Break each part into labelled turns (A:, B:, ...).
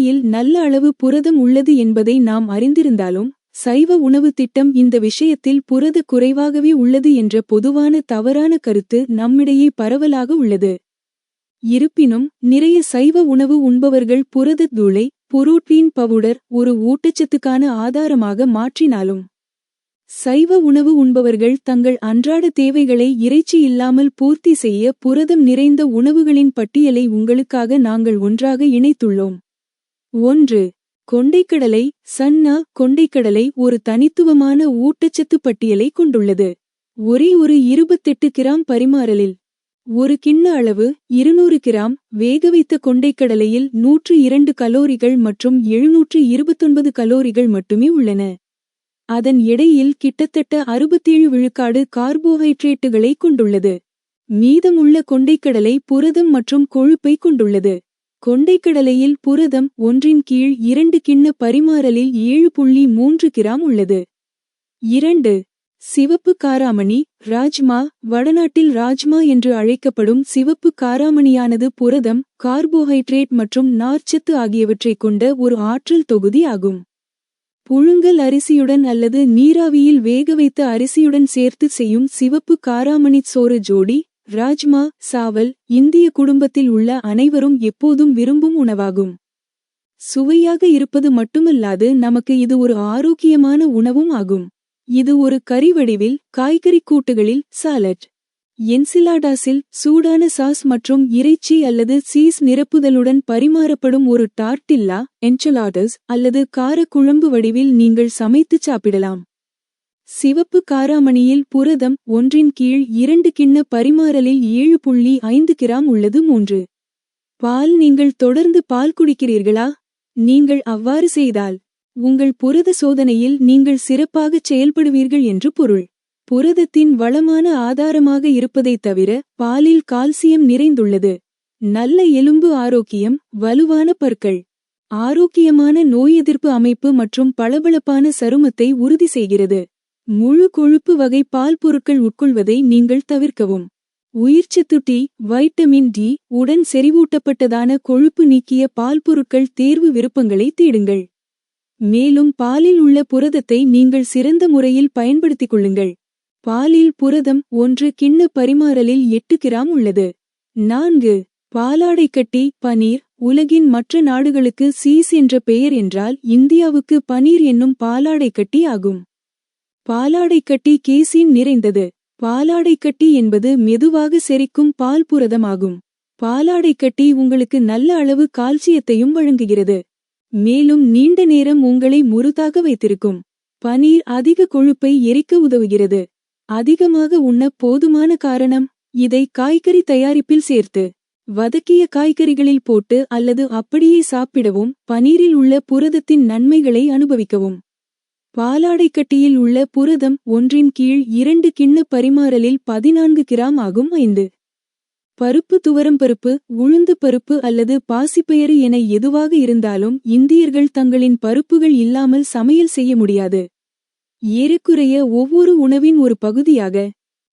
A: அரிசியில் நல்ல அளவு புரதம் உள்ளது என்பதை நாம் அறிந்திருந்தாலும் சைவ உணவு திட்டம் இந்த விஷயத்தில் புரத குறைவாகவே உள்ளது என்ற பொதுவான தவறான கருத்து நம்மிடையே பரவலாக உள்ளது. இருப்பினும் நிறைய சைவ உணவு உண்பவர்கள் புரத தூளை புரோட்டீன் பவுடர் ஒரு ஊட்டச்சத்துக்கான ஆதாரமாக மாற்றினாலும் சைவ உணவு உண்பவர்கள் தங்கள் அன்றாட தேவைகளை இறைச்சி இல்லாமல் பூர்த்தி செய்ய புரதம் நிறைந்த உணவுகளின் பட்டியலை உங்களுக்காக நாங்கள் ஒன்றாக இணைத்துள்ளோம். ஒன்று கொண்டைக்கடலை சன்னா கொண்டைக்கடலை ஒரு தனித்துவமான ஊட்டச்சத்து பட்டியலை கொண்டுள்ளது. ஒரே ஒரு இருபத்தெட்டு கிராம் பரிமாறலில் ஒரு கிண்ண அளவு இருநூறு கிராம் வேகவைத்த கொண்டைக்கடலையில் நூற்று இரண்டு கலோரிகள் மற்றும் எழுநூற்று இருபத்தொன்பது கலோரிகள் மட்டுமே உள்ளன. அதன் எடையில் கிட்டத்தட்ட அறுபத்தேழு விழுக்காடு கார்போஹைட்ரேட்டுகளை கொண்டுள்ளது. மீதமுள்ள கொண்டைக்கடலை புரதம் மற்றும் கொழுப்பை கொண்டுள்ளது. கொண்டைக்கடலையில் புரதம் ஒன்றின் கீழ் இரண்டு கிண்ண பரிமாறலில் ஏழு புள்ளி மூன்று கிராம் உள்ளது. இரண்டு. சிவப்பு காராமணி ராஜ்மா வடநாட்டில் ராஜ்மா என்று அழைக்கப்படும் சிவப்பு காராமணியானது புரதம் கார்போஹைட்ரேட் மற்றும் நார்ச்சத்து ஆகியவற்றைக் கொண்ட ஒரு ஆற்றல் தொகுதி ஆகும். புழுங்கல் அரிசியுடன் அல்லது நீராவியில் வேக வைத்த அரிசியுடன் சேர்த்து செய்யும் சிவப்பு காராமணி சோறு ஜோடி ராஜ்மா சாவல் இந்திய குடும்பத்தில் உள்ள அனைவரும் எப்போதும் விரும்பும் உணவாகும். சுவையாக இருப்பது மட்டுமல்லாது நமக்கு இது ஒரு ஆரோக்கியமான உணவும் ஆகும். இது ஒரு கறி வடிவில் காய்கறி கூட்டுகளில் சாலட். என்சிலாடாஸில் சூடான சாஸ் மற்றும் இறைச்சி அல்லது சீஸ் நிரப்புதலுடன் பரிமாறப்படும் ஒரு டார்டில்லா என்சலாடஸ் அல்லது கார குழம்பு வடிவில் நீங்கள் சமைத்து சாப்பிடலாம். சிவப்பு காராமணியில் புரதம் ஒன்றின் கீழ் இரண்டு கிண்ண பரிமாறலில் ஏழு புள்ளி ஐந்து கிராம் உள்ளது மூன்று. பால் நீங்கள் தொடர்ந்து பால் குடிக்கிறீர்களா? நீங்கள் அவ்வாறு செய்தால் உங்கள் புரத சோதனையில் நீங்கள் சிறப்பாகச் செயல்படுவீர்கள் என்று பொருள். புரதத்தின் வளமான ஆதாரமாக இருப்பதைத் தவிர பாலில் கால்சியம் நிறைந்துள்ளது. நல்ல எலும்பு ஆரோக்கியம் வலுவான பற்கள் ஆரோக்கியமான நோய் எதிர்ப்பு அமைப்பு மற்றும் பளபளப்பான சருமத்தை உறுதி செய்கிறது. முழு கொழுப்பு வகை பால் பொருட்கள் உட்கொள்வதை நீங்கள் தவிர்க்கவும். உயிர்ச்சத்து டி வைட்டமின் டி உடன் செறிவூட்டப்பட்டதான கொழுப்பு நீக்கிய பால் பொருட்கள் தேர்வு விருப்பங்களை தேடுங்கள். மேலும் பாலில் உள்ள புரதத்தை நீங்கள் சிறந்த முறையில் பயன்படுத்திக் கொள்ளுங்கள். பாலில் புரதம் ஒன்று கிண்ண பரிமாறலில் எட்டு கிராம் உள்ளது. நான்கு பாலாடைக்கட்டி பனீர் உலகின் மற்ற நாடுகளுக்கு சீஸ் என்ற பெயர் என்றால் இந்தியாவுக்கு பனீர் என்னும் பாலாடைக்கட்டி ஆகும். பாலாடைக்கட்டி கேசின் நிறைந்தது. பாலாடைக்கட்டி என்பது மெதுவாக செரிக்கும் பால் புரதமாகும். பாலாடைக்கட்டி உங்களுக்கு நல்ல அளவு கால்சியத்தையும் வழங்குகிறது. மேலும் நீண்ட நேரம் உங்களை முறுதாக வைத்திருக்கும். பனீர் அதிக கொழுப்பை எரிக்க உதவுகிறது. அதிகமாக உண்ண போதுமான காரணம் இதை காய்கறி தயாரிப்பில் சேர்த்து வதக்கிய காய்கறிகளில் போட்டு அல்லது அப்படியே சாப்பிடவும் பனீரில் உள்ள புரதத்தின் நன்மைகளை அனுபவிக்கவும். பாலாடைக்கட்டியில் உள்ள புரதம் ஒன்றின் கீழ் இரண்டு கிண்ண பரிமாறலில் பதினான்கு கிராம் ஆகும் ஐந்து. பருப்பு துவரம் பருப்பு உளுந்து பருப்பு அல்லது பாசிப்பயறு என எதுவாக இருந்தாலும் இந்தியர்கள் தங்களின் பருப்புகள் இல்லாமல் சமையல் செய்ய முடியாது. ஏறக்குறைய ஒவ்வொரு உணவின் ஒரு பகுதியாக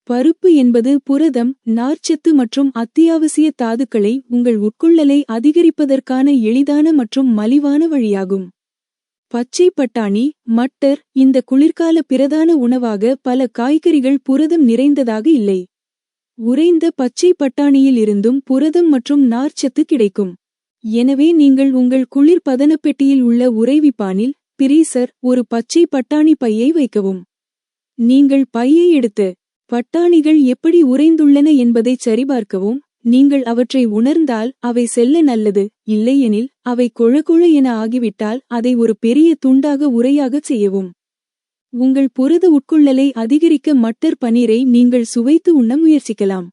A: பருப்பு என்பது புரதம் நார்ச்சத்து மற்றும் அத்தியாவசிய தாதுக்களை உங்கள் உட்கொள்ளலை அதிகரிப்பதற்கான எளிதான மற்றும் மலிவான வழியாகும். பச்சை பட்டாணி மட்டர் இந்த குளிர்கால பிரதான உணவாக பல காய்கறிகள் புரதம் நிறைந்ததாக இல்லை. உறைந்த பச்சை பட்டாணியில் இருந்தும் புரதம் மற்றும் நார்ச்சத்து கிடைக்கும். எனவே நீங்கள் உங்கள் குளிர் பதனப்பெட்டியில் உள்ள உறைவிப்பானில் பிரீசர் ஒரு பச்சை பட்டாணி பையை வைக்கவும். நீங்கள் பையை எடுத்து பட்டாணிகள் எப்படி உறைந்துள்ளன என்பதைச் சரிபார்க்கவும். நீங்கள் அவற்றை உணர்ந்தால் அவை செல்ல நல்லது இல்லையெனில் அவை கொழகொழ என ஆகிவிட்டால் அதை ஒரு பெரிய துண்டாக உரையாகச் செய்யவும். உங்கள் புரத உட்கொள்ளலை அதிகரிக்க மட்டர் பனீரை நீங்கள் சுவைத்து உண்ண முயற்சிக்கலாம்.